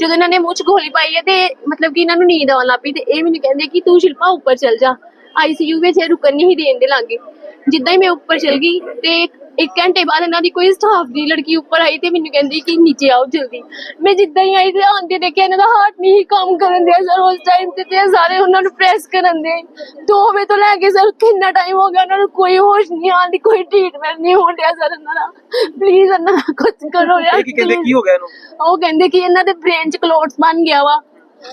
ਜਦੋਂ ਇਹਨਾਂ ਨੇ ਮੂੰਹ 'ਚ ਗੋਲੀ ਪਾਈ ਹੈ ਤੇ ਮਤਲਬ ਕਿ ਇਹਨਾਂ ਨੂੰ ਨੀਂਦ ਆਉਣ ਲੱਗ ਪਈ ਤੇ ਇਹ ਮੈਨੂੰ ਕਹਿੰਦੇ ਕਿ ਤੂੰ ਸ਼ਿਲਪਾ ਉੱਪਰ ਚਲ ਜਾ। ਆਈਸੀਯੂ ਵਿੱਚ ਇਹ ਰੁਕਣ ਨਹੀਂ ਦੇਣ ਦੇ ਲਾਗੇ। ਜਿੱਦਾਂ ਹੀ ਮੈਂ ਉੱਪਰ ਚਲ ਗਈ ਤੇ ਇੱਕ ਘੰਟੇ ਬਾਅਦ ਇਹਨਾਂ ਦੀ ਕੋਈ ਸਟਾਫ ਦੀ ਲੜਕੀ ਉੱਪਰ ਆਈ ਤੇ ਮੈਨੂੰ ਕਹਿੰਦੀ ਕਿ ਨੀਚੇ ਆਓ ਜਲਦੀ। ਮੈਂ ਜਿੱਦਾਂ ਹੀ ਆਈ ਤੇ ਆਂਦੇ ਦੇਖਿਆ ਇਹਨਾਂ ਦਾ ਹਾਰਟ ਨਹੀਂ ਕੰਮ ਕਰਨ ਦਿਆ ਸਰ ਉਸ ਟਾਈਮ ਤੇ ਤੇ ਸਾਰੇ ਉਹਨਾਂ ਨੂੰ ਪ੍ਰੈਸ ਕਰਨ ਦੇ। 2 ਵਜੇ ਤੋਂ ਲੈ ਕੇ ਸਰ ਕਿੰਨਾ ਟਾਈਮ ਹੋ ਗਿਆ ਉਹਨਾਂ ਨੂੰ ਕੋਈ ਹੋਸ਼ ਨਹੀਂ ਆਉਂਦੀ ਕੋਈ ਟ੍ਰੀਟਮੈਂਟ ਨਹੀਂ ਹੋ ਰਿਹਾ ਸਰ ਇਹਨਾਂ ਦਾ। ਪਲੀਜ਼ ਇਹਨਾਂ ਦਾ ਕੁਝ ਕਰੋ ਯਾਰ ਕੀ ਕਹਿੰਦੇ? ਕੀ ਹੋ ਗਿਆ ਇਹਨੂੰ? ਉਹ ਕਹਿੰਦੇ ਕਿ ਇਹਨਾਂ ਦੇ ਬ੍ਰੇਨ 'ਚ ਕਲੋਟਸ ਬਣ ਗਿਆ ਵਾ।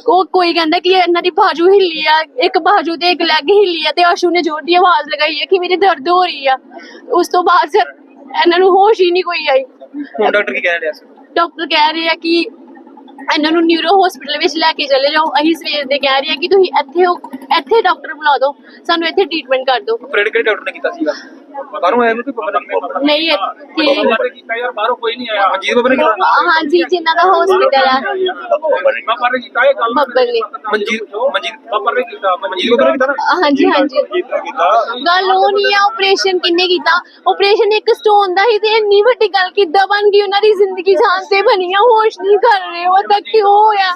ਉਹ ਕੋਈ ਕਹਿੰਦਾ ਕਿ ਇਹਨਾਂ ਦੀ ਬਾਜੂ ਹਿੱਲੀ ਆ ਇੱਕ ਬਾਜੂ ਤੇ ਇੱਕ ਲੈਗ ਹਿੱਲੀ ਆ ਤੇ ਆਸ਼ੂ ਨੇ ਜ਼ੋਰ ਦੀ ਆਵਾਜ਼ ਲਗਾਈ ਹੈ ਕਿ ਮੇਰੀ ਦਰਦ ਹੋ ਰਹੀ ਆ। ਉਸ ਤੋਂ ਬਾਅਦ ਫਿਰ ਇਹਨਾਂ ਨੂੰ ਹੋਸ਼ ਹੀ ਨਹੀਂ ਕੋਈ ਆਈ। ਹੁਣ ਡਾਕਟਰ ਕੀ ਕਹਿ ਰਿਹਾ ਸੀ? ਡਾਕਟਰ ਕਹਿ ਰਹੇ ਆ ਕਿ ਇਹਨਾਂ ਨੂੰ ਨਿਊਰੋ ਹਸਪੀਟਲ ਵਿੱਚ ਲੈ ਕੇ ਚਲੇ ਜਾਓ। ਅਸੀਂ ਸਵੇਰ ਦੇ ਕਹਿ ਰਹੇ ਆ ਕਿ ਤੁਸੀਂ ਇੱਥੇ ਹੋ ਇੱਥੇ ਡਾਕਟਰ ਬੁਲਾ ਦਿਓ ਸਾਨੂੰ ਇੱਥੇ ਟ੍ਰੀਟਮੈਂਟ ਕਰ ਦਿਓ। ਆਪਰੇਟ ਕਿਹੜੇ ਡਾਕਟਰ ਨੇ ਕੀਤਾ ਸੀਗਾ? ਬਾਹਰੋਂ ਆਇਆ ਨੂੰ ਕੋਈ ਪਤਾ ਨਹੀਂ ਨਹੀਂ ਇੱਥੇ ਕੀਤਾ ਯਾਰ ਬਾਹਰੋਂ ਕੋਈ ਨਹੀਂ ਆਇਆ। ਮਨਜੀਤ ਬਾਬਾ ਨੇ ਕੀਤਾ? ਹਾਂਜੀ ਜਿਨ੍ਹਾਂ ਦਾ ਹਸਪੀਟਲ ਆ। ਬਾਬਾ ਨੇ ਕੀਤਾ ਇਹ ਗੱਲ ਬੱਬਲ ਨੇ ਮਨਜੀਤ ਮਨਜੀਤ ਬਾਬਾ ਨੇ ਕੀਤਾ ਮਨਜੀਤ ਬਾਬਾ ਨੇ ਕੀਤਾ ਹਾਂਜੀ ਹਾਂਜੀ। ਗੱਲ ਉਹ ਨਹੀਂ ਆ ਆਪਰੇਸ਼ਨ ਕਿੰਨੇ ਕੀਤਾ? ਆਪਰੇਸ਼ਨ ਇੱਕ ਸਟੋਨ ਦਾ ਹੀ ਤੇ ਇੰਨੀ ਵੱਡੀ ਗੱਲ ਕਿੱਦਾਂ ਬਣ ਗਈ? ਉਹਨਾਂ ਦੀ ਜ਼ਿੰਦਗੀ ਜਾਨ ਤੇ ਬਣੀ ਆ ਹੋਸ਼ ਨਹੀਂ ਕਰ ਰਹੇ ਉਹ ਤਾਂ ਕਿਉਂ ਹੋਇਆ?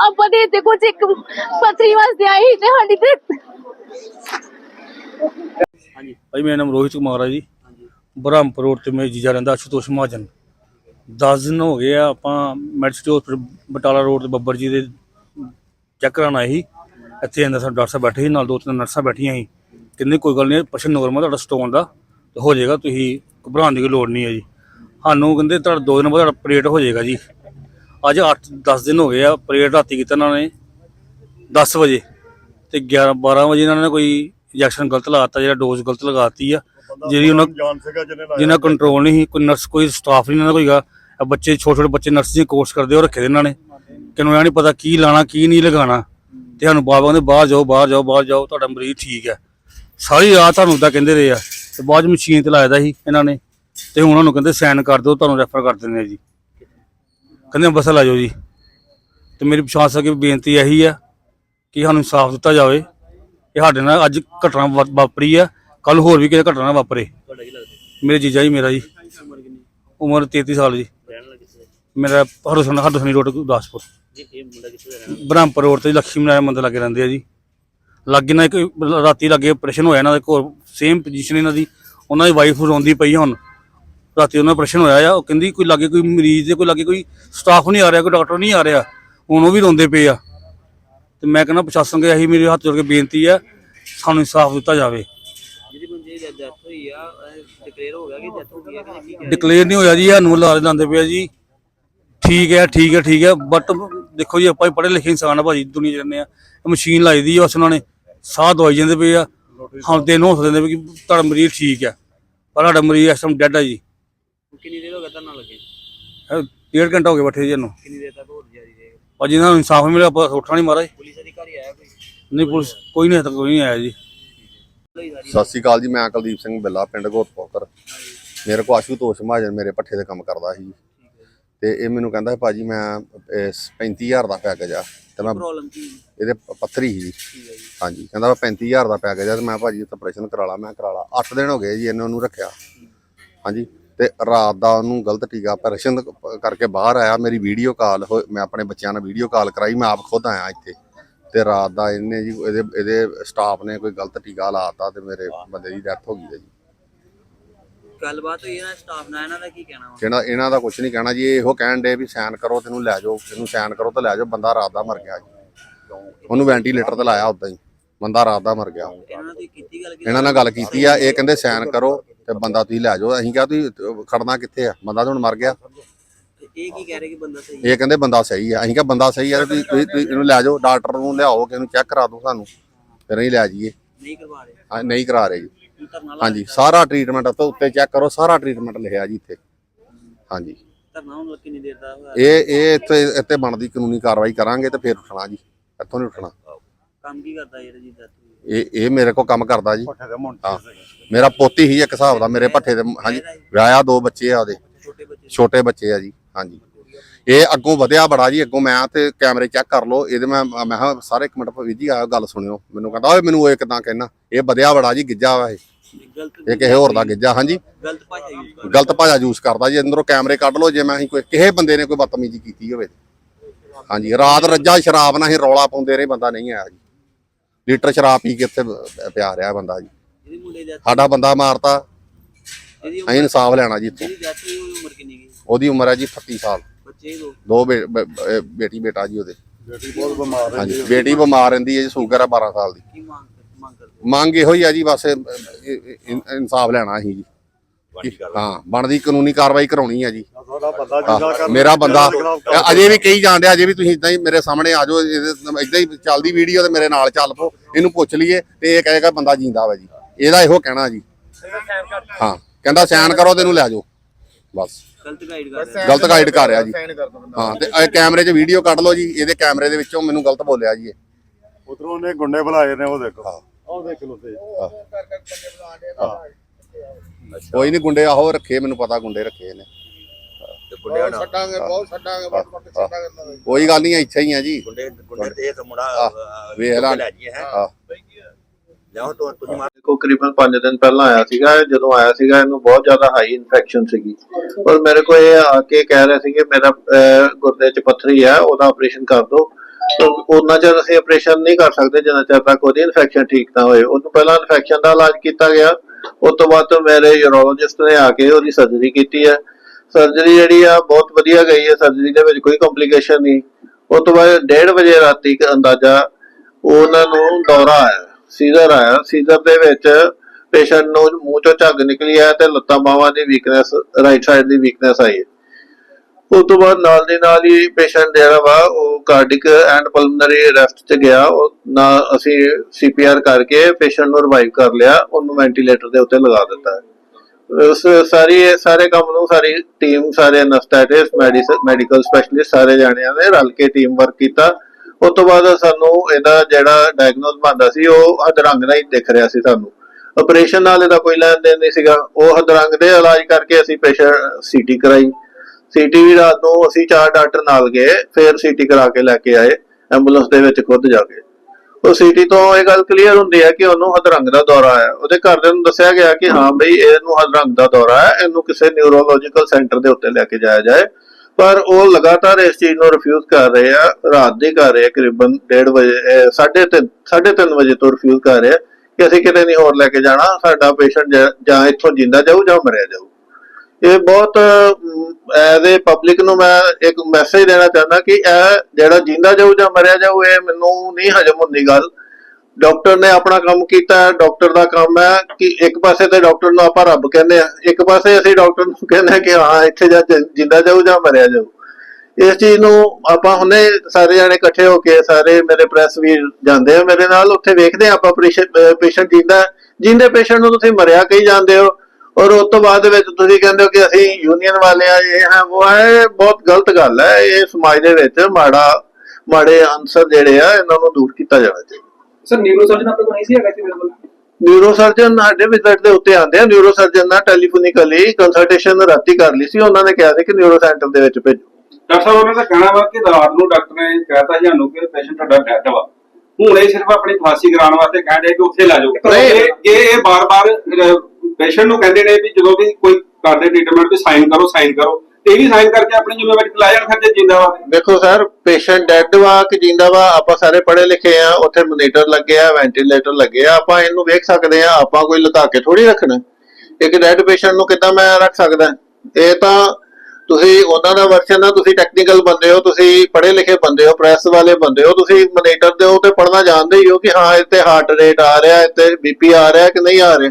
ਆਪਾਂ ਦੇ ਤੇ ਕੁਝ ਇੱਕ ਪਥਰੀ ਵਾਸਤੇ ਆਈ ਤੇ ਸਾਡੀ ਤੇ ਭਾਈ ਮੇਰਾ ਨਾਮ ਰੋਹਿਤ ਕੁਮਾਰ ਹੈ ਜੀ। ਬ੍ਰਹਮਪੁਰ ਰੋਡ ਤੇ ਮੇਰੇ ਜੀਜਾ ਰਹਿੰਦਾ ਅਸ਼ੂਤੋਸ਼ ਮਹਾਜਨ। 10 ਦਿਨ ਹੋ ਗਏ ਆ ਆਪਾਂ ਮੈਡੀਸਿਟੀ ਹਸਪੀਟਲ ਬਟਾਲਾ ਰੋਡ ਤੇ ਬੱਬਰ ਜੀ ਦੇ ਚੈੱਕ ਕਰਾਉਣ ਆਏ ਸੀ। ਇੱਥੇ ਅੰਦਰ ਸਾਡੇ ਡਾਕਟਰ ਸਾਹਿਬ ਬੈਠੇ ਸੀ ਨਾਲ ਦੋ ਤਿੰਨ ਨਰਸਾਂ ਬੈਠੀਆਂ ਸੀ। ਕਹਿੰਦੇ ਕੋਈ ਗੱਲ ਨਹੀਂ ਪਸ਼ਨ ਨੋਰਮਲ ਤੁਹਾਡਾ ਸਟੋਨ ਦਾ ਤੇ ਹੋ ਜਾਏਗਾ ਤੁਸੀਂ ਘਬਰਾਉਣ ਦੀ ਕੋਈ ਲੋੜ ਨਹੀਂ ਹੈ ਜੀ। ਸਾਨੂੰ ਕਹਿੰਦੇ ਤੁਹਾਡਾ ਦੋ ਦਿਨ ਬਾਅਦ ਤੁਹਾਡਾ ਆਪਰੇਟ ਹੋ ਜਾਏਗਾ ਜੀ। ਅੱਜ 8 10 ਦਿਨ ਹੋ ਗਏ ਆ ਆਪਰੇਟ ਰਾਤੀ ਕੀਤਾ ਇਹਨਾਂ ਨੇ 10 ਵਜੇ ਤੇ 11 12 ਵਜੇ ਇਹਨਾਂ ਨੇ ਕੋਈ ਇੰਜੈਕਸ਼ਨ ਗਲਤ ਲਾਤਾ ਜਿਹੜਾ ਡੋਜ਼ ਗਲਤ ਲਗਾਤੀ ਆ ਜਿਹੜੀ ਉਹਨਾਂ ਜਿਹਨਾਂ ਕੰਟਰੋਲ ਨਹੀਂ ਸੀ ਕੋਈ ਨਰਸ ਕੋਈ ਸਟਾਫ ਨਹੀਂ ਇਹਨਾਂ ਦਾ ਕੋਈਗਾ ਬੱਚੇ ਛੋਟੇ ਛੋਟੇ ਬੱਚੇ ਨਰਸ ਦੀ ਕੋਰਸ ਕਰਦੇ ਉਹ ਰੱਖੇ ਦੇ ਇਹਨਾਂ ਨੇ। ਕਿਨੂੰ ਇਹ ਨਹੀਂ ਪਤਾ ਕੀ ਲਾਣਾ ਕੀ ਨਹੀਂ ਲਗਾਣਾ। ਤੇ ਸਾਨੂੰ ਬਾਬਾ ਕਹਿੰਦੇ ਬਾਹਰ ਜਾਓ ਬਾਹਰ ਜਾਓ ਬਾਹਰ ਜਾਓ ਤੁਹਾਡਾ ਮਰੀਜ਼ ਠੀਕ ਹੈ ਸਾਰੀ ਰਾਤ ਤੁਹਾਨੂੰ ਉਦਾਂ ਕਹਿੰਦੇ ਰਹੇ ਆ। ਤੇ ਬਾਅਦ 'ਚ ਮਸ਼ੀਨ ਤੇ ਲਾਇਆ ਦਾ ਸੀ ਇਹਨਾਂ ਨੇ। ਤੇ ਹੁਣ ਉਹਨਾਂ ਨੂੰ ਕਹਿੰਦੇ ਸਾਈਨ ਕਰ ਦਿਓ ਤੁਹਾਨੂੰ ਰੈਫਰ ਕਰ ਦਿੰਦੇ ਆ ਜੀ। ਕਹਿੰਦੇ ਬਸ ਲਾ ਜਾਓ ਜੀ। ਤੇ ਮੇਰੀ ਪ੍ਰਸ਼ਾਸਨ ਅੱਗੇ ਬੇਨਤੀ ਇਹੀ ਆ ਕਿ ਸਾਨੂੰ ਇਨਸਾਫ ਦਿੱਤਾ ਜਾਵੇ। ਇਹ ਸਾਡੇ ਨਾਲ ਅੱਜ ਘਟਨਾ ਵਾ- ਵਾਪਰੀ ਆ। ਕੱਲ ਹੋਰ ਵੀ ਕਿਸੇ ਘਟਨਾ ਵਾਪਰੇ। ਮੇਰੇ ਜੀਜਾ ਜੀ ਮੇਰਾ ਜੀ। ਉਮਰ 33 ਸਾਲ ਜੀ। ਮੇਰਾ ਹਰਸਨ ਹਰਸਨੀ ਰੋਡ ਗੁਰਦਾਸਪੁਰ। ਬ੍ਰਹਮਪੁਰ ਰੋਡ ਤੇ ਲక్ష్ਮੀ ਨਾਰਾਇਣ ਮੰਦਿਰ ਲੱਗੇ ਰਹਿੰਦੇ ਆ ਜੀ। ਲੱਗੇ ਨਾ ਇੱਕ ਰਾਤੀ ਲੱਗੇ ਆਪਰੇਸ਼ਨ ਹੋਇਆ ਇਹਨਾਂ ਦੇ ਕੋਲ। ਸੇਮ ਪੋਜੀਸ਼ਨ ਇਹਨਾਂ ਦੀ। ਉਹਨਾਂ ਦੀ ਵਾਈਫ ਰੋਂਦੀ ਪਈ ਆ ਹੁਣ। ਰਾਤੀ ਉਹਨਾਂ ਆਪਰੇਸ਼ਨ ਹੋਇਆ ਆ। ਉਹ ਕਹਿੰਦੀ ਕੋਈ ਲਾਗੇ ਕੋਈ ਮਰੀਜ਼ ਦੇ ਕੋਈ ਲਾਗੇ ਕੋਈ ਸਟਾਫ ਨਹੀਂ ਆ ਰਿਹਾ ਕੋਈ ਡਾਕਟਰ ਨਹੀਂ ਆ ਰਿਹਾ। ਹੁਣ ਉਹ ਵੀ ਰੋਂਦੇ ਪਏ ਆ। ਤੇ ਮੈਂ ਕਹਿੰਦਾ ਪ੍ਰਸ਼ਾਸਨ ਕੇ ਇਹੀ ਮੇਰੇ ਹੱਥ ਜੋੜ ਕੇ ਬੇਨਤੀ ਆ ਸਾਨੂੰ ਇਨਸਾਫ ਦਿੱਤਾ ਜਾਵੇ। ਜਿਹਦੀ ਬੰਦੇ ਦੀ ਡੈਥ ਹੋਈ ਆ ਡਿਕਲੇਅਰ ਹੋ ਗਿਆ ਕਿ ਡੈਥ ਹੋ ਗਈ ਆ ਕਿ ਕੀ ਕਹਿ ਡਿਕਲੇਅਰ ਨਹੀਂ ਹੋਇਆ ਜੀ ਸਾਨੂੰ ਲਾਰੇ ਲਾਉਂਦੇ ਪਏ ਆ ਜੀ। ਠੀਕ ਹੈ ਠੀਕ ਹੈ ਠੀਕ ਹੈ ਬਟ ਦੇਖੋ ਜੀ ਆਪਾਂ ਪੜ੍ਹੇ ਲਿਖੇ ਇਨਸਾਨ ਆ ਭਾਜੀ ਦੁਨੀਆ ਰਹਿੰਦੇ ਆ। ਮਸ਼ੀਨ ਲਾਈ ਦੀ ਆ ਉਹਨਾਂ ਨੇ ਸਾਹ ਦਵਾਈ ਜਾਂਦੇ ਪਏ ਆ। ਹੁਣ ਤੇ ਨੂੰ ਦਿੰਦੇ ਕਿ ਤੁਹਾਡਾ ਮਰੀਜ਼ ਠੀਕ ਹੈ ਪਰ ਸਾਡਾ ਮਰੀਜ਼ ਇਸ ਟਾਈਮ ਡੈਡ ਆ ਜੀ। ਕਿੰਨੀ ਦੇਰ ਹੋ ਗਿਆ ਧਰਨਾ ਲੱਗੇ? ਇਹ ਡੇਢ ਘੰਟਾ ਹੋ ਗਿਆ ਬੈਠੇ ਜੀ ਇਹਨੂੰ। ਕਿੰਨੀ ਦੇਰ ਤੱਕ ਹੋਰ ਭਾਜੀ ਇਹਨਾਂ ਨੂੰ ਇਨਸਾਫ ਨਹੀਂ ਮਿਲਿਆ ਆਪਾਂ ਉੱਠਣਾ ਨਹੀਂ ਮਾਰਾ ਜੀ ਪੁਲਿਸ ਅਧਿਕਾਰੀ ਆਇਆ ਕੋਈ? ਨਹੀਂ ਪੁਲਿਸ ਕੋਈ ਨਹੀਂ ਹਜੇ ਤੱਕ ਕੋਈ ਨਹੀਂ ਆਇਆ ਜੀ। ਲਈ ਸਾਰੀ ਸਤਿ ਸ਼੍ਰੀ ਅਕਾਲ ਜੀ ਮੈਂ ਕੁਲਦੀਪ ਸਿੰਘ ਬਿੱਲਾ ਪਿੰਡ ਗੋਤਪੋਕਰ। ਮੇਰੇ ਕੋ ਆਸ਼ੂਤੋਸ਼ ਮਹਾਜਨ ਮੇਰੇ ਪੱਠੇ ਤੇ ਕੰਮ ਕਰਦਾ ਸੀ। ਤੇ ਇਹ ਮੈਨੂੰ ਕਹਿੰਦਾ ਭਾਜੀ ਮੈਂ ਇਸ 35000 ਦਾ ਪੈਕੇਜ ਆ। ਤੇ ਮੈਂ ਪ੍ਰੋਬਲਮ ਕੀ ਇਹਦੇ ਪੱਥਰੀ ਸੀ। ਹਾਂਜੀ ਕਹਿੰਦਾ ਮੈਂ 35000 ਦਾ ਪੈਕੇਜ ਆ ਤੇ ਮੈਂ ਭਾਜੀ ਆਪਰੇਸ਼ਨ ਕਰਾ ਲਾ। ਮੈਂ ਕਰਾ ਲਾ। 8 ਦਿਨ ਹੋ ਗਏ ਜੀ ਇਹਨੇ ਉਹਨੂੰ ਰੱਖਿਆ। ਹਾਂਜੀ ਤੇ ਰਾਤ ਦਾ ਉਹਨੂੰ ਗਲਤ ਟੀਕਾ ਆਪਰੇਸ਼ਨ ਕਰਕੇ ਬਾਹਰ ਆਇਆ ਮੇਰੀ ਵੀਡੀਓ ਕਾਲ ਮੈਂ ਆਪਣੇ ਬੱਚਿਆਂ ਨਾਲ ਵੀਡੀਓ ਕਾਲ ਕਰਾਈ ਮੈਂ ਆਪ ਖੁਦ ਆਇਆ ਇੱਥੇ। ਤੇ ਰਾਤ ਦਾ ਇਹਨੇ ਜੀ ਇਹਦੇ ਇਹਦੇ ਸਟਾਫ ਨੇ ਕੋਈ ਗਲਤ ਟੀਕਾ ਲਾਤਾ ਤੇ ਮੇਰੇ ਬੰਦੇ ਦੀ ਡੈਥ ਹੋ ਗਈ ਹੈ ਜੀ। ਗੱਲਬਾਤ ਹੋਈ ਹੈ ਨਾ ਸਟਾਫ ਨਾਲ ਇਹਨਾਂ ਦਾ ਕੀ ਕਹਿਣਾ ਵਾ? ਇਹਨਾਂ ਇਹਨਾਂ ਦਾ ਕੁਝ ਨਹੀਂ ਕਹਿਣਾ ਜੀ ਇਹ ਕਹਿਣ ਦੇ ਵੀ ਸਾਈਨ ਕਰੋ ਤੈਨੂੰ ਲੈ ਜਾਓ ਇਹਨੂੰ ਸਾਈਨ ਕਰੋ ਤੇ ਲੈ ਜਾਓ ਬੰਦਾ ਰਾਤ ਦਾ ਮਰ ਗਿਆ ਜੀ। ਉਹਨੂੰ ਵੈਂਟੀਲੇਟਰ ਤੇ ਲਾਇਆ ਉਦਾਂ ਹੀ ਬੰਦਾ ਰਾਤ ਦਾ ਮਰ ਗਿਆ। ਇਹਨਾਂ ਨਾਲ ਤੁਸੀਂ ਕੀਤੀ ਗੱਲ ਕੀ ਇਹਨਾਂ ਨਾਲ ਗੱਲ ਕੀਤੀ ਆ ਇਹ ਕਹਿੰਦੇ ਸਾਈਨ ਕਰੋ ਤੇ ਬੰਦਾ ਤੁਸੀਂ ਲੈ ਜਾਓ। ਅਸੀਂ ਕਿਹਾ ਤੁਸੀਂ ਖੜਨਾ ਕਿੱਥੇ ਆ? ਬੰਦਾ ਤਾਂ ਹੁਣ ਮਰ ਗਿਆ। ਤੇ ਇਹ ਕੀ ਕਹਿ ਰਹੇ ਕਿ ਬੰਦਾ ਸਹੀ ਇਹ ਕਹਿੰਦੇ ਬੰਦਾ ਸਹੀ ਆ। ਅਸੀਂ ਕਿਹਾ ਬੰਦਾ ਸਹੀ ਆ ਤੇ ਤੁਸੀਂ ਤੁਸੀਂ- ਇਹਨੂੰ ਲੈ ਜਾਓ। ਡਾਕਟਰ ਨੂੰ ਲਿਆਓ ਕਿ ਇਹਨੂੰ ਚੈੱਕ ਕਰਾ ਦਿਓ ਸਾਨੂੰ। ਫਿਰ ਅਸੀਂ ਲੈ ਜਾਈਏ। ਨਹੀਂ ਕਰਵਾ ਰਹੇ? ਹਾਂ, ਨਹੀਂ ਕਰਾ ਰਹੇ ਜੀ। ਹਾਂਜੀ ਸਾਰਾ ਟ੍ਰੀਟਮੈਂਟ ਉੱਤੇ ਉੱਤੇ ਚੈੱਕ ਕਰੋ ਸਾਰਾ ਟ੍ਰੀਟਮੈਂਟ ਲਿਖਿਆ ਜੀ ਇੱਥੇ। ਹਾਂਜੀ। ਧਰਨਾ ਹੁਣ ਕਿੰਨੀ ਦੇਰ ਦਾ ਹੋਇਆ? ਇਹ ਇਹ ਇੱਥੇ ਇੱਥੇ ਬਣਦੀ ਕਾਨੂੰਨੀ ਕਾਰਵਾਈ ਕਰਾਂਗੇ ਤੇ ਫਿਰ ਉੱਠਣਾ ਜੀ। ਇੱਥੋਂ ਨਹੀਂ ਉੱਠਣਾ। ਕੰਮ ਕੀ ਕਰਦਾ ਜਿਹੜਾ ਜੀ ਹੋਈ ਇਹ ਇਹ ਮੇਰੇ ਕੋਲ ਕੰਮ ਕਰਦਾ ਜੀ। ਹਾਂ। ਮੇਰਾ ਪੋਤੀ ਹੀ ਇੱਕ ਹਿਸਾਬ ਦਾ ਮੇਰੇ ਪੱਠੇ ਦੇ ਹਾਂਜੀ। ਵਿਆਹਿਆ ਦੋ ਬੱਚੇ ਆ ਉਹਦੇ। ਛੋਟੇ ਬੱਚੇ ਛੋਟੇ ਬੱਚੇ ਆ ਜੀ ਹਾਂਜੀ। ਇਹ ਅੱਗੋਂ ਵਧਿਆ ਬੜਾ ਜੀ ਅੱਗੋਂ ਮੈਂ ਤੇ ਕੈਮਰੇ ਚੈੱਕ ਕਰ ਲਓ ਇਹਦੇ ਮੈਂ ਮੈਂ ਕਿਹਾ ਸਾਰੇ ਇੱਕ ਮਿੰਟ ਵੀਰ ਜੀ ਆਇਓ ਗੱਲ ਸੁਣਿਓ। ਮੈਨੂੰ ਕਹਿੰਦਾ ਓਏ ਮੈਨੂੰ ਇਹ ਕਿਦਾਂ ਕਹਿਣਾ? ਇਹ ਵਧਿਆ ਬੜਾ ਜੀ ਗਿੱਜਾ ਵਾ ਇਹ। ਗਲਤ ਇਹ ਕਿਸੇ ਹੋਰ ਦਾ ਗਿੱਜਾ ਹਾਂਜੀ। ਗਲਤ ਭਾਸ਼ਾ ਯੂਜ਼ ਕਰ ਗਲਤ ਭਾਸ਼ਾ ਯੂਜ਼ ਕਰਦਾ ਜੀ ਅੰਦਰੋਂ ਕੈਮਰੇ ਕੱਢ ਲਓ ਜੇ ਮੈਂ ਅਸੀਂ ਕੋਈ ਕਿਸੇ ਬੰਦੇ ਨੇ ਕੋਈ ਬਦਤਮੀਜ਼ੀ ਕੀਤੀ ਹੋਵੇ। ਹਾਂਜੀ ਰਾਤ ਰੱਜਾ ਸ਼ਰਾਬ ਨਾਲ ਹੀ ਰੌਲਾ ਪਾਉਂਦੇ ਰਹੇ ਬੰਦਾ ਨਹੀਂ ਆਇਆ ਜੀ। ਲੀਟਰ ਸ਼ਰਾਬ ਪੀ ਕੇ ਇੱਥੇ ਪਿਆ ਰਿਹਾ ਬੰਦਾ ਜੀ। ਇਹਦੀ ਮੁੰਡੇ ਦੀ death- ਸਾਡਾ ਬੰਦਾ ਮਾਰਤਾ। ਇਹਦੀ ਅਸੀਂ ਇਨਸਾਫ ਲੈਣਾ ਜੀ ਇੱਥੋਂ। ਜਿਹੜੀ ਡੈਥ ਹੋਈ ਉਹਦੀ ਉਮਰ ਕਿੰਨੀ ਗਈ ਉਹਦੀ ਉਮਰ ਹੈ ਜੀ 38 ਸਾਲ। ਬੱਚੇ ਦੋ। ਦੋ ਬੇ- ਬ- ਬ- ਬੇਟੀ ਬੇਟਾ ਜੀ ਉਹਦੇ। ਬੇਟੀ ਬਹੁਤ ਬਿਮਾਰ ਹਾਂਜੀ ਬੇਟੀ ਬਿਮਾਰ ਰਹਿੰਦੀ ਹੈ ਜੀ ਸ਼ੂਗਰ ਹੈ 12 ਸਾਲ ਦੀ। ਕੀ ਮੰਗ ਮੰਗ ਕਰਦੇ ਮੰਗ ਇਹੋ ਹੀ ਆ ਜੀ ਬਸ ਇ- ਇ- ਇ- ਇਨਸਾਫ ਲੈਣਾ ਅਸੀਂ ਜੀ। ਹਾਂ। ਬਣਦੀ ਕਾਨੂੰਨੀ ਕਾਰਵਾਈ ਕਰਾਉਣੀ ਹੈ ਜੀ। ਮੇਰਾ ਬੰਦਾ। ਅਜੇ ਵੀ ਕਹੀ ਜਾਂਦੇ ਆ, ਅਜੇ ਵੀ ਤੁਸੀਂ ਇਦਾਂ ਹੀ ਮੇਰੇ ਸਾਹਮਣੇ ਆ ਜਾਓ ਇਦਾਂ ਹੀ ਚੱਲਦੀ ਵੀਡੀਓ ਤੇ ਮੇਰੇ ਨਾਲ ਚੱਲ ਪੋ ਇਹਨੂੰ ਪੁੱਛ ਲਈਏ ਤੇ ਇਹ ਕਹੇਗਾ ਬੰਦਾ ਜਿੰਦਾ ਵਾ ਜੀ। ਇਹਦਾ ਇਹੋ ਕਹਿਣਾ ਜੀ। ਹਾਂ ਕਹਿੰਦਾ ਸਾਈਨ ਕਰੋ ਤੇ ਇਹਨੂੰ ਲੈ ਜਾਓ। ਬਸ। ਗਲਤ ਗਾਈਡ ਕਰ ਰਿਹਾ। ਗਲਤ ਗਾਈਡ ਕਰ ਰਿਹਾ ਜੀ। ਹਾਂ ਤੇ ਇਹ ਕੈਮਰੇ 'ਚ ਵੀਡੀਓ ਕੱਢ ਲਓ ਜੀ ਇਹਦੇ ਕੈਮਰੇ ਦੇ ਵਿੱਚੋਂ ਮੈਨੂੰ ਗਲਤ ਬੋਲਿਆ ਜੀ ਇਹ। ਉਧਰੋਂ ਨੇ ਗੁੰਡੇ ਬੁਲਾਏ ਨੇ ਉਹ ਦੇਖੋ ਹਾਂ। ਉਹ ਦੇਖ ਲੋ ਤੇ। ਕੋਈ ਨਹੀਂ ਗੁੰਡੇ ਆਹੋ ਰੱਖੇ ਮੈਨੂੰ ਪਤਾ ਗੁੰਡੇ ਰੱਖੇ ਨੇ ਛੱਡਾਂਗੇ ਬਹੁਤ ਛੱਡਾਂਗੇ ਬਹੁਤ ਬਹੁਤ ਛੱਡਾਂਗੇ ਕੋਈ ਗੱਲ ਨਹੀਂ ਇੱਥੇ ਹੀ ਆ ਜੀ। ਗੁੰਡੇ ਗੁੰਡੇ ਤੇ ਇਹ ਤਾਂ ਮੁੰਡਾ ਆਹ, ਅਹ, ਵੇਖ ਲਾ। ਲੈ ਜੀ ਹੈ? ਹਾਂ। ਲਿਆਓ ਤੋਂ ਤੁਸੀਂ ਮਾਰ। ਕੋ ਕਰੀਬਨ 5 ਦਿਨ ਪਹਿਲਾਂ ਆਇਆ ਸੀਗਾ ਇਹ ਜਦੋਂ ਆਇਆ ਸੀਗਾ ਇਹਨੂੰ ਬਹੁਤ ਜ਼ਿਆਦਾ ਹਾਈ ਇਨਫੈਕਸ਼ਨ ਸੀਗੀ। ਔਰ ਮੇਰੇ ਕੋਲ ਇਹ ਆ ਕੇ ਕਹਿ ਰਿਹਾ ਸੀ ਕਿ ਮੇਰਾ ਅਹ, ਗੁਰਦੇ 'ਚ ਪੱਥਰੀ ਹੈ ਉਹਦਾ ਆਪਰੇਸ਼ਨ ਕਰ ਦਿਓ ਤਾਂ ਉਹਨਾਂ ਚਿਰ ਅਸੀਂ ਆਪਰੇਸ਼ਨ ਨਹੀਂ ਕਰ ਸਕਦੇ ਜਿੰਨਾ ਚਿਰ ਤੱਕ ਉਹਦੀ ਇਨਫੈਕਸ਼ਨ ਠੀਕ ਨਾ ਹੋਏ। ਉਹਨੂੰ ਪਹਿਲਾਂ ਇਨਫੈਕਸ਼ਨ ਦਾ ਇਲਾਜ ਕੀਤਾ ਗਿਆ। ਉਸ ਤੋਂ ਬਾਅਦ ਮੇਰੇ ਯੂਰੋਲੋਜਿਸਟ ਨੇ ਆ ਕੇ ਉਹਦੀ ਸਰਜਰੀ ਕੀਤੀ ਹੈ। ਸਰਜਰੀ ਜਿਹੜੀ ਆ, ਬਹੁਤ ਵਧੀਆ ਗਈ ਹੈ ਸਰਜਰੀ ਦੇ ਵਿੱਚ ਕੋਈ ਕੰਪਲਿਕੇਸ਼ਨ ਨਹੀਂ। ਉਸ ਤੋਂ ਬਾਅਦ 1:30 ਵਜੇ ਰਾਤੀ ਅੰਦਾਜ਼ਾ ਉਹਨਾਂ ਨੂੰ ਦੌਰਾ ਆਇਆ, ਸੀਜ਼ਰ ਆਇਆ। ਸੀਜ਼ਰ ਦੇ ਵਿੱਚ ਪੇਸ਼ੈਂਟ ਨੂੰ ਮੂੰਹ ਚੋਂ ਝੱਗ ਨਿਕਲੀ ਹੈ ਤੇ ਲੱਤਾਂ ਬਾਹਾਂ ਦੀ ਵੀਕਨੈਸ ਰਾਈਟ ਸਾਈਡ ਦੀ ਵੀਕਨੈਸ ਆਈ ਹੈ ਉਸ ਤੋਂ ਬਾਅਦ ਨਾਲ ਦੀ ਨਾਲ ਹੀ ਪੇਸ਼ੈਂਟ ਜਿਹੜਾ ਵਾ, ਉਹ ਕਾਰਡਿਕ ਐਂਡ ਪਲਮਨਰੀ ਅਰੈਸਟ ਚ ਗਿਆ। ਉਹ ਨਾ ਅਸੀਂ ਸੀਪੀਆਰ ਕਰਕੇ ਪੇਸ਼ੈਂਟ ਨੂੰ ਰਿਵਾਈਵ ਕਰ ਲਿਆ। ਉਹਨੂੰ ਵੈਂਟੀਲੇਟਰ ਦੇ ਉੱਤੇ ਲਗਾ ਦਿੱਤਾ। ਸਾਰੀ ਇਹ ਸਾਰੇ ਕੰਮ ਨੂੰ ਸਾਰੀ ਟੀਮ ਸਾਰੇ ਅਨਸਟੈਟਿਸ ਮੈਡੀਕਲ ਸਪੈਸ਼ਲਿਸਟ ਸਾਰੇ ਜਾਣਿਆਂ ਨੇ ਰਲ ਕੇ ਟੀਮ ਵਰਕ ਕੀਤਾ। ਉਸ ਤੋਂ ਬਾਅਦ ਸਾਨੂੰ ਇਹਦਾ ਜਿਹੜਾ ਡਾਇਗਨੋਸ ਬਣਦਾ ਸੀ, ਉਹ ਅਧਰੰਗ ਦਾ ਹੀ ਦਿਖ ਰਿਹਾ ਸੀ ਸਾਨੂੰ। ਆਪਰੇਸ਼ਨ ਨਾਲ ਇਹਦਾ ਕੋਈ ਲੈਣ ਦੇਣ ਨਹੀਂ ਸੀਗਾ। ਉਹ ਹਦਰੰਗ ਦੇ ਇਲਾਜ ਕਰਕੇ ਅਸੀਂ ਪੇਸ਼ੈਂਟ ਸੀਟੀ ਕਰਾਈ। ਸੀਟੀ ਵੀ ਰਾਤ ਨੂੰ ਅਸੀਂ ਚਾਰ ਡਾਕਟਰ ਨਾਲ ਗਏ, ਫਿਰ ਸੀਟੀ ਕਰਾ ਕੇ ਲੈ ਕੇ ਆਏ। ਐਂਬੂਲੈਂਸ ਦੇ ਵਿੱਚ ਖੁਦ ਜਾ ਕੇ। ਉਹ ਸਿਟੀ ਤੋਂ ਇਹ ਗੱਲ ਕਲੀਅਰ ਹੁੰਦੀ ਹੈ ਕਿ ਉਹਨੂੰ ਹਦਰੰਗ ਦਾ ਦੌਰਾ ਹੈ। ਉਹਦੇ ਘਰਦਿਆਂ ਨੂੰ ਦੱਸਿਆ ਗਿਆ ਕਿ ਹਾਂ ਬਈ ਇਹਨੂੰ ਹਦਰੰਗ ਦਾ ਦੌਰਾ ਹੈ, ਇਹਨੂੰ ਕਿਸੇ ਨਿਊਰੋਲੋਜੀਕਲ ਸੈਂਟਰ ਦੇ ਉੱਤੇ ਲੈ ਕੇ ਜਾਇਆ ਜਾਏ। ਪਰ ਉਹ ਲਗਾਤਾਰ ਇਸ ਚੀਜ਼ ਨੂੰ ਰਿਫਿਊਜ਼ ਕਰ ਰਹੇ ਆ, ਰਾਤ ਦੇ ਕਰ ਰਹੇ ਆ ਕਰੀਬਨ 1:30 ਵਜੇ 3:30 3:30 ਵਜੇ ਤੋਂ ਰਿਫਿਊਜ਼ ਕਰ ਰਹੇ ਆ ਕਿ ਅਸੀਂ ਕਿਤੇ ਨਹੀਂ ਹੋਰ ਲੈ ਕੇ ਜਾਣਾ, ਸਾਡਾ ਪੇਸ਼ੈਂਟ ਜਾਂ ਇੱਥੋਂ ਜਿੰਦਾ ਜਾਊ ਜਾਂ ਮਰਿਆ ਜਾਊ। ਇਹ ਬਹੁਤ ਐਜ਼ ਏ ਪਬਲਿਕ ਨੂੰ ਮੈਂ ਇੱਕ ਮੈਸੇਜ ਦੇਣਾ ਚਾਹੁੰਦਾ ਕਿ ਇਹ ਜਿਹੜਾ ਜਿੰਦਾ ਜਾਊ ਜਾਂ ਮਰਿਆ ਜਾਊ, ਇਹ ਮੈਨੂੰ ਨਹੀਂ ਹਜਮ ਹੁੰਦੀ ਗੱਲ। ਡਾਕਟਰ ਨੇ ਆਪਣਾ ਕੰਮ ਕੀਤਾ ਡਾਕਟਰ ਦਾ ਕੰਮ ਹੈ ਕਿ ਇੱਕ ਪਾਸੇ ਤੇ ਡਾਕਟਰ ਨੂੰ ਆਪਾਂ ਰੱਬ ਕਹਿੰਦੇ ਆ ਇੱਕ ਪਾਸੇ ਅਸੀਂ ਡਾਕਟਰ ਨੂੰ ਕਹਿੰਦੇ ਆ ਕਿ ਹਾਂ, ਇੱਥੇ ਜਾ ਜਿੰਦਾ ਜਾਊ ਜਾਂ ਮਰਿਆ ਜਾਊ। ਇਸ ਚੀਜ਼ ਨੂੰ ਆਪਾਂ ਹੁਣੇ ਸਾਰੇ ਜਾਣੇ ਇਕੱਠੇ ਹੋ ਕੇ, ਸਾਰੇ ਮੇਰੇ ਪ੍ਰੈਸ ਵੀ ਜਾਂਦੇ ਆ ਮੇਰੇ ਨਾਲ, ਉੱਥੇ ਵੇਖਦੇ ਆ ਆਪਾਂ ਪੇਸ਼ੈਂਟ ਜਿੰਦਾ ਜਿੰਦੇ ਪੇਸ਼ੈਂਟ ਨੂੰ ਤੁਸੀਂ ਮਰਿਆ ਕਹੀ ਜਾਂਦੇ ਹੋ ਔਰ ਉਸ ਤੋਂ ਬਾਅਦ ਵਿੱਚ ਤੁਸੀਂ ਕਹਿੰਦੇ ਹੋ ਕਿ ਅਸੀਂ ਯੂਨੀਅਨ ਵਾਲੇ ਆ ਇਹ ਹੈ ਉਹ ਹੈ ਬਹੁਤ ਗਲਤ ਗੱਲ ਹੈ। ਇਹ ਸਮਾਜ ਦੇ ਵਿੱਚ ਮਾੜਾ ਮਾੜੇ ਅਨਸਰ ਜਿਹੜੇ ਆ ਇਹਨਾਂ ਨੂੰ ਦੂਰ ਕੀਤਾ ਜਾਣਾ ਚਾਹੀਦਾ। ਸਰ ਨਿਊਰੋ ਸਰਜਨ ਆਪਣੇ ਕੋਲ ਨਹੀਂ ਸੀ ਹੈਗਾ ਸੀ ਮੇਰੇ ਕੋਲ? ਨਿਊਰੋ ਸਰਜਨ ਸਾਡੇ ਵਿਜ਼ਿਟ ਦੇ ਉੱਤੇ ਆਉਂਦੇ ਆ। ਨਿਊਰੋ ਸਰਜਨ ਨਾਲ ਟੈਲੀਫੋਨਿਕਲੀ ਕੰਸਲਟੇਸ਼ਨ ਰਾਤੀ ਕਰ ਲਈ ਸੀ। ਉਹਨਾਂ ਨੇ ਕਿਹਾ ਸੀ ਕਿ ਨਿਊਰੋ ਸੈਂਟਰ ਦੇ ਵਿੱਚ ਭੇਜੋ। ਡਾਕਟਰ ਸਾਹਿਬ ਉਹਨਾਂ ਦਾ ਕਹਿਣਾ ਵਾ ਕਿ ਰਾਤ ਨੂੰ ਡਾਕਟਰ ਨੇ ਕਹਿਤਾ ਸਾਨੂੰ ਕਿ ਪੇਸ਼ੈਂਟ ਤੁਹਾਡਾ ਡੈਡ ਵਾ। ਹੁਣ ਇਹ ਸਿਰਫ ਆਪਣੀ ਖਾਸੀ ਕਰਾਉਣ ਵਾਸਤੇ ਕਹਿੰਦੇ ਕਿ ਉੱਥੇ ਲੈ ਜਾਓ। ਇਹ ਇਹ ਬਾਰ-ਬਾਰ ਪੇਸ਼ੈਂਟ ਨੂੰ ਕਹਿੰਦੇ ਨੇ ਵੀ ਜਦੋਂ ਵੀ ਕੋਈ ਕਰਦੇ ਟ੍ਰੀਟਮੈਂਟ ਤੇ ਸਾਈਨ ਕਰੋ ਸਾਈਨ ਕਰੋ। ਤੇ ਇਹ ਵੀ ਸਾਈਨ ਕਰਕੇ ਆਪਣੀ ਜ਼ਿੰਮੇਵਾਰੀ ਲੈ ਜਾਣ ਫਿਰ ਜੇ ਜਿੰਦਾ ਵਾ ਦੇਖੋ ਸਰ ਪੇਸ਼ੈਂਟ ਡੈਡ ਵਾ ਕਿ ਜਿੰਦਾ ਵਾ ਆਪਾਂ ਸਾਰੇ ਪੜ੍ਹੇ ਲਿਖੇ ਆ ਉੱਥੇ ਮੋਨੀਟਰ ਲੱਗੇ ਆ ਵੈਂਟੀਲੇਟਰ ਲੱਗੇ ਆ ਆਪਾਂ ਇਹਨੂੰ ਵੇਖ ਸਕਦੇ ਆ ਆਪਾਂ ਕੋਈ ਲੁਕਾ ਕੇ ਥੋੜੀ ਰੱਖਣਾ। ਇੱਕ ਡੈਡ ਪੇਸ਼ੈਂਟ ਨੂੰ ਕਿੱਦਾਂ ਮੈਂ ਰੱਖ ਸਕਦਾ? ਇਹ ਤਾਂ ਤੁਸੀਂ ਉਹਨਾਂ ਦਾ ਵਰਸ਼ਨ ਆ ਤੁਸੀਂ ਟੈਕਨੀਕਲ ਬੰਦੇ ਹੋ ਤੁਸੀਂ ਪੜ੍ਹੇ ਲਿਖੇ ਬੰਦੇ ਹੋ ਪ੍ਰੈਸ ਵਾਲੇ ਬੰਦੇ ਹੋ ਤੁਸੀਂ ਮੋਨੀਟਰ ਦੇ ਉਹ ਤੇ ਪੜ੍ਹਨਾ ਜਾਣਦੇ ਹੀ ਹੋ ਕਿ ਹਾਂ ਇੱਥੇ ਹਾਰਟ ਰੇਟ ਆ ਰਿਹਾ ਇੱਥੇ ਬੀਪੀ ਆ ਰਿਹਾ ਕਿ ਨਹੀਂ ਆ ਰਿਹਾ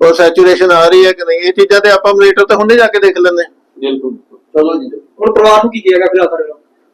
ਔਰ ਸੈਚੂਰੇਸ਼ਨ ਆ ਰਹੀ ਹੈ ਕਿ ਨਹੀਂ ਇਹ ਚੀਜ਼ਾਂ ਤੇ ਆਪਾਂ ਮੋਨੀਟਰ ਤੇ ਹੁੰਦੇ ਜਾ ਕੇ ਦੇਖ ਲੈਂਦੇ ਹਾਂ। ਬਿਲਕੁਲ ਚਲੋ ਜੀ। ਹੁਣ ਪਰਿਵਾਰ ਨੂੰ ਕੀ ਕਹੇਗਾ ਫਿਰ ਆਖਰ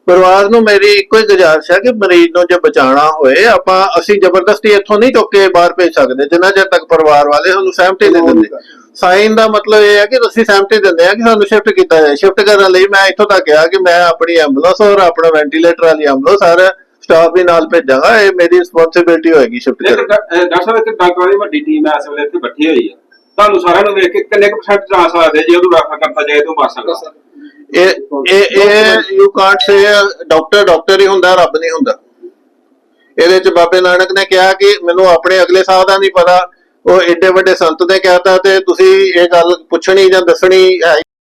ਪਰਿਵਾਰ ਨੂੰ ਮੇਰੀ ਇੱਕੋ ਹੀ ਗੁਜ਼ਾਰਿਸ਼ ਹੈ ਕਿ ਮਰੀਜ਼ ਨੂੰ ਜੇ ਬਚਾਉਣਾ ਹੋਏ ਆਪਾਂ ਅਸੀਂ ਜ਼ਬਰਦਸਤੀ ਇੱਥੋਂ ਨਹੀਂ ਚੁੱਕ ਕੇ ਬਾਹਰ ਭੇਜ ਸਕਦੇ ਜਿੰਨਾ ਚਿਰ ਤੱਕ ਪਰਿਵਾਰ ਵਾਲੇ ਸਾਨੂੰ ਸਹਿਮਤੀ ਨਹੀਂ ਦਿੰਦੇ। ਸਾਈਨ ਦਾ ਮਤਲਬ ਇਹ ਹੈ ਕਿ ਤੁਸੀਂ ਸਹਿਮਤੀ ਦਿੰਦੇ ਆ ਕਿ ਸਾਨੂੰ ਸ਼ਿਫਟ ਕੀਤਾ ਜਾਏ। ਸ਼ਿਫਟ ਕਰਨ ਲਈ ਮੈਂ ਇੱਥੋਂ ਤੱਕ ਗਿਆ ਕਿ ਮੈਂ ਆਪਣੀ ਐਂਬੂਲੈਂਸ ਔਰ ਆਪਣਾ ਵੈਂਟੀਲੇਟਰ ਵਾਲੀ ਐਂਬੂਲੈਂਸ ਹਰ ਸਟਾਫ ਵੀ ਨਾਲ ਭੇਜਾਂਗਾ। ਇਹ ਮੇਰੀ ਰਿਸਪੌਂਸਿਬਿਲਟੀ ਹੋਏਗੀ ਸ਼ਿਫਟ ਕਰਨ ਅਹ ਡਾਕਟਰ ਸਾਹਿਬ ਇੱਕ ਡਾਕਟਰਾਂ ਦੀ ਵੱਡੀ ਟੀਮ ਹੈ ਇਸ ਵੇਲੇ ਇੱਥੇ ਬੈਠੀ ਹੋਈ ਹੈ। ਤੁਹਾਨੂੰ ਸਾਰਿਆਂ ਨੂੰ ਵੇਖ ਕੇ ਕਿੰਨੇ ਕੁ ਪਰਸੈਂਟ ਚਾਂਸ ਲੱਗਦੇ ਜੇ ਉਹਨੂੰ ਰੈਫਰ ਕਰਤਾ ਜਾਏ ਤਾਂ ਬਚ ਸਕਦਾ। ਇਹ ਇਹ ਇਹ you can't say doctor doctor ਹੀ ਹੁੰਦਾ ਰੱਬ ਨਹੀਂ ਹੁੰਦਾ। ਇਹਦੇ ਚ ਬਾਬੇ ਨਾਨਕ ਨੇ ਕਿਹਾ ਕਿ ਮੈਨੂੰ ਆਪਣੇ ਅਗਲੇ ਸਾਹ ਦਾ ਨਹੀਂ ਪਤਾ। ਉਹ ਏਡੇ ਵੱਡੇ ਸੰਤ ਨੇ ਕਹਿਤਾ ਤੇ ਤੁਸੀਂ ਇਹ ਗੱਲ ਪੁੱਛਣੀ ਜਾਂ ਦੱਸਣੀ ਹੈ।